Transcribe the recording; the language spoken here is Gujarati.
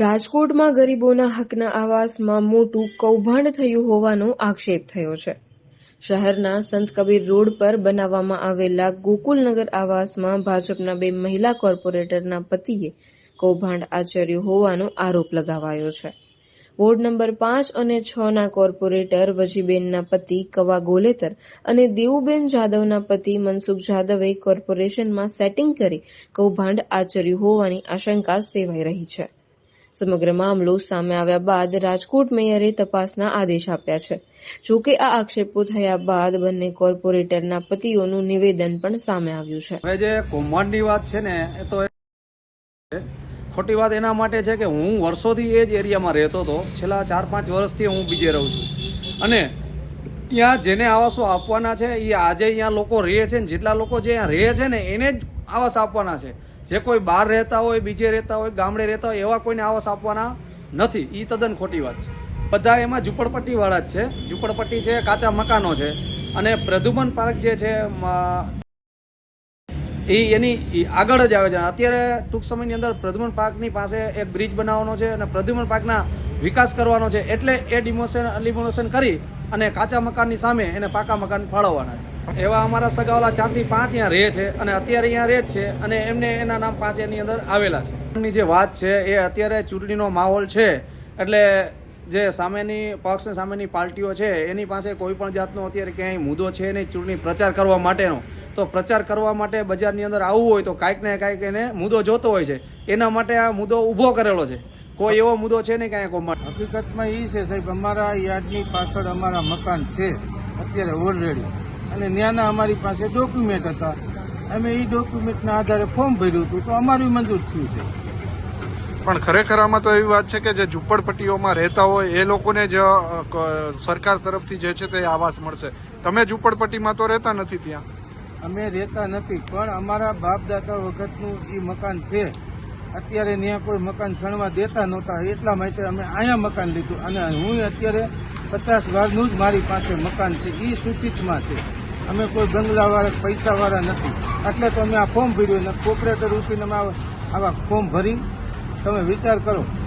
રાજકોટમાં ગરીબોના હકના આવાસમાં મોટું કૌભાંડ થયું હોવાનો આક્ષેપ થયો છે. શહેરના સંત કબીર રોડ પર બનાવવામાં આવેલા ગોકુલનગર આવાસમાં ભાજપના બે મહિલા કોર્પોરેટરના પતિએ કૌભાંડ આચર્યું હોવાનો આરોપ લગાવાયો છે. વોર્ડ નંબર પાંચ અને છ ના કોર્પોરેટર વજીબેનના પતિ કવા ગોલેતર અને દેવુબેન જાદવના પતિ મનસુખ જાદવે કોર્પોરેશનમાં સેટિંગ કરી કૌભાંડ આચર્યું હોવાની આશંકા સેવાઈ રહી છે. સમગ્ર મામલો સામે આવ્યા બાદ રાજકોટ મેયરે તપાસના આદેશ આપ્યા છે. જોકે આ આક્ષેપો થયા બાદ બંને કોર્પોરેટરના પતિઓનું નિવેદન પણ સામે આવ્યું છે. હવે જે કૌભાંડની વાત છે ને, એ તો ખોટી વાત એના માટે છે કે હું વર્ષોથી એ જ એરિયામાં રહેતો હતો. છેલ્લા ચાર પાંચ વર્ષથી હું બીજે રહું છું. અને ત્યાં જેને આવાસો આપવાના છે એ આજે અહીંયા લોકો રહે છે ને, જેટલા લોકો જે અહીંયા રહે છે ને, એને જ આવાસ આપવાના છે. જે કોઈ બહાર રહેતા હોય, બીજે રહેતા હોય, ગામડે રહેતા હોય, એવા કોઈને આવાસ આપવાના નથી. એ તદ્દન ખોટી વાત છે. બધા એમાં ઝૂંપડપટ્ટીવાળા જ છે. ઝૂંપડપટ્ટી છે, કાચા મકાનો છે અને પ્રદુમન પાર્ક જે છે એ એની આગળ જ આવે છે. અત્યારે ટૂંક સમયની અંદર પ્રદ્યુમન પાર્કની પાસે એક બ્રિજ બનાવવાનો છે અને પ્રદ્યુમન પાર્કના વિકાસ કરવાનો છે. એટલે એ ડિમોશન ડિમોલેશન કરી અને કાચા મકાનની સામે એને પાકા મકાન ફાળવવાના છે. એવા અમારા સગાવાલા ચાંદી પાંચ અહીંયા રહે છે અને અત્યારે અહીંયા રહે છે અને એમને એના નામ પાંચ એની અંદર આવેલા છે. એમની જે વાત છે એ અત્યારે ચૂંટણીનો માહોલ છે એટલે જે સામેની પક્ષ સામેની પાર્ટીઓ છે એની પાસે કોઈ પણ જાતનો અત્યારે ક્યાંય મુદ્દો છે નહીં, ચૂંટણી પ્રચાર કરવા માટેનો. તો પ્રચાર કરવા માટે બજારની અંદર આવવું હોય તો કાંઈક ને કાંઈક એને મુદ્દો જોતો હોય છે. એના માટે આ મુદ્દો ઊભો કરેલો છે. કોઈ એવો મુદ્દો છે નહીં કાંઈ કોઈ હકીકતમાં એ છે સાહેબ, અમારા યાર્ડની પાછળ અમારા મકાન છે. અત્યારે ઓલરેડી. અને ત્યાંના અમારી પાસે ડોક્યુમેન્ટ હતા. અમે એ ડોક્યુમેન્ટના આધારે ફોર્મ ભર્યું હતું તો અમારું મંજૂર થયું છે. પણ ખરેખર આમાં તો એવી વાત છે કે જે ઝૂંપડપટ્ટીઓમાં રહેતા હોય એ લોકોને જ સરકાર તરફથી જે છે તે આવાસ મળશે. તમે ઝૂંપડપટ્ટીમાં તો રહેતા નથી ત્યાં? અમે રહેતા નથી પણ અમારા બાપ દાદા વખતનું એ મકાન છે. અત્યારે ત્યાં કોઈ મકાન સણવા દેતા નહોતા એટલા માટે અમે અહીંયા મકાન લીધું. અને હું અત્યારે પચાસ વારનું જ મારી પાસે મકાન છે એ સૂચિતમાં છે. અમે કોઈ બંગલાવાળા પૈસાવાળા નથી. એટલે તો અમે આ ફોર્મ ભર્યું અને કોપરેટર રૂપીને અમે આવા ફોર્મ ભરી. તમે વિચાર કરો.